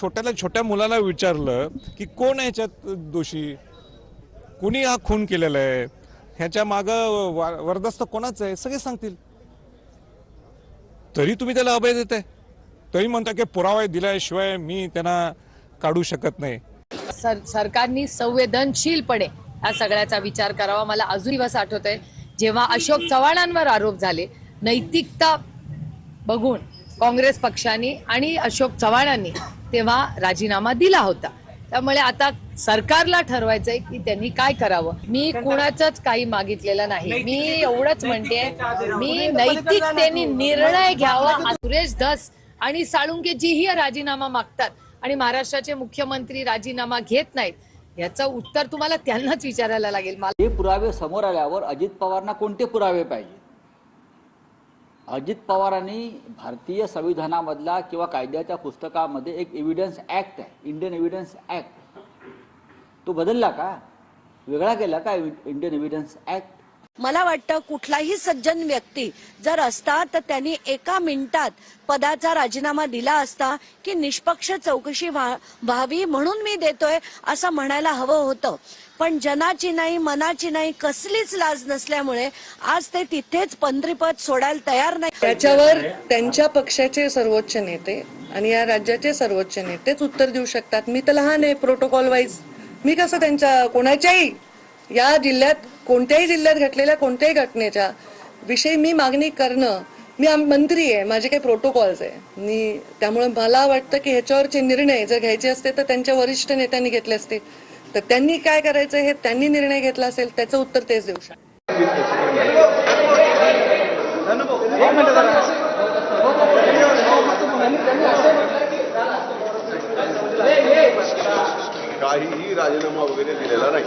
छोट्याला छोट्या मुलाला विचारलं की कोण ह्याच्यात याच्यात दोषी? कुणी हा खून केलेला आहे? ह्याच्या मागं वा- वरदस्त कोणाचं आहे? सगळे सांगतील. तरी तुम्ही त्याला अभय देताय. तरी म्हणता की पुरावा दिल्याशिवाय मी त्यांना काढू शकत नाही. सर सरकारनी संवेदनशीलपणे या सगळ्याचा विचार करावा. मला अजून दिवस आठवत आहे जेव्हा अशोक चव्हाणांवर आरोप झाले नैतिकता बघून काँग्रेस पक्षाने आणि अशोक चव्हाणांनी तेव्हा राजीनामा दिला होता. त्यामुळे आता सरकारला ठरवायचंय की त्यांनी काय करावं. मी कुणाचंच काही मागितलेलं नाही. मी एवढंच म्हणते मी नैतिकतेने निर्णय घ्यावा. सुरेश धस आणि साळुंके जीही राजीनामा मागतात. आणि महाराष्ट्राचे मुख्यमंत्री राजीनामा घेत नाहीत. याचं उत्तर तुम्हाला त्यांनाच विचारायला लागेल. हे पुरावे समोर आल्यावर अजित पवारांना कोणते पुरावे पाहिजे? अजित पवारांनी भारतीय संविधानामधला किंवा कायद्याच्या पुस्तकामध्ये एक एव्हिडन्स ऍक्ट आहे इंडियन एव्हिडन्स ऍक्ट तो बदलला का? वेगळा केला का इंडियन एव्हिडन्स ऍक्ट मला वाटतं कुठलाही सज्जन व्यक्ती जर असता तर त्यांनी एका मिनिटात पदाचा राजीनामा दिला असता की निष्पक्ष चौकशी व्हावी म्हणून मी देतोय असं म्हणायला हवं होतं. पण जनाची नाही मनाची नाही कसलीच लाज नसल्यामुळे आज ते तिथेच पंधरीपद सोडायला तयार नाही. त्याच्यावर त्यांच्या पक्षाचे सर्वोच्च नेते आणि या राज्याचे सर्वोच्च नेतेच उत्तर देऊ शकतात. मी तर लहान आहे प्रोटोकॉल वाईज मी कसं त्यांच्या कोणाच्याही या जिल्ह्यात कोणत्याही जिल्ह्यात घडलेल्या कोणत्याही घटनेच्या विषयी मी मागणी करणं मी मंत्री आहे माझे काही प्रोटोकॉल्स आहे. मी त्यामुळे मला वाटतं की ह्याच्यावरचे निर्णय जर घ्यायचे असते तर त्यांच्या वरिष्ठ नेत्यांनी घेतले असते. तर त्यांनी काय करायचं हे त्यांनी निर्णय घेतला असेल त्याचं उत्तर तेच देऊ शकतात काहीही राजीनामा वगैरे दिलेला नाही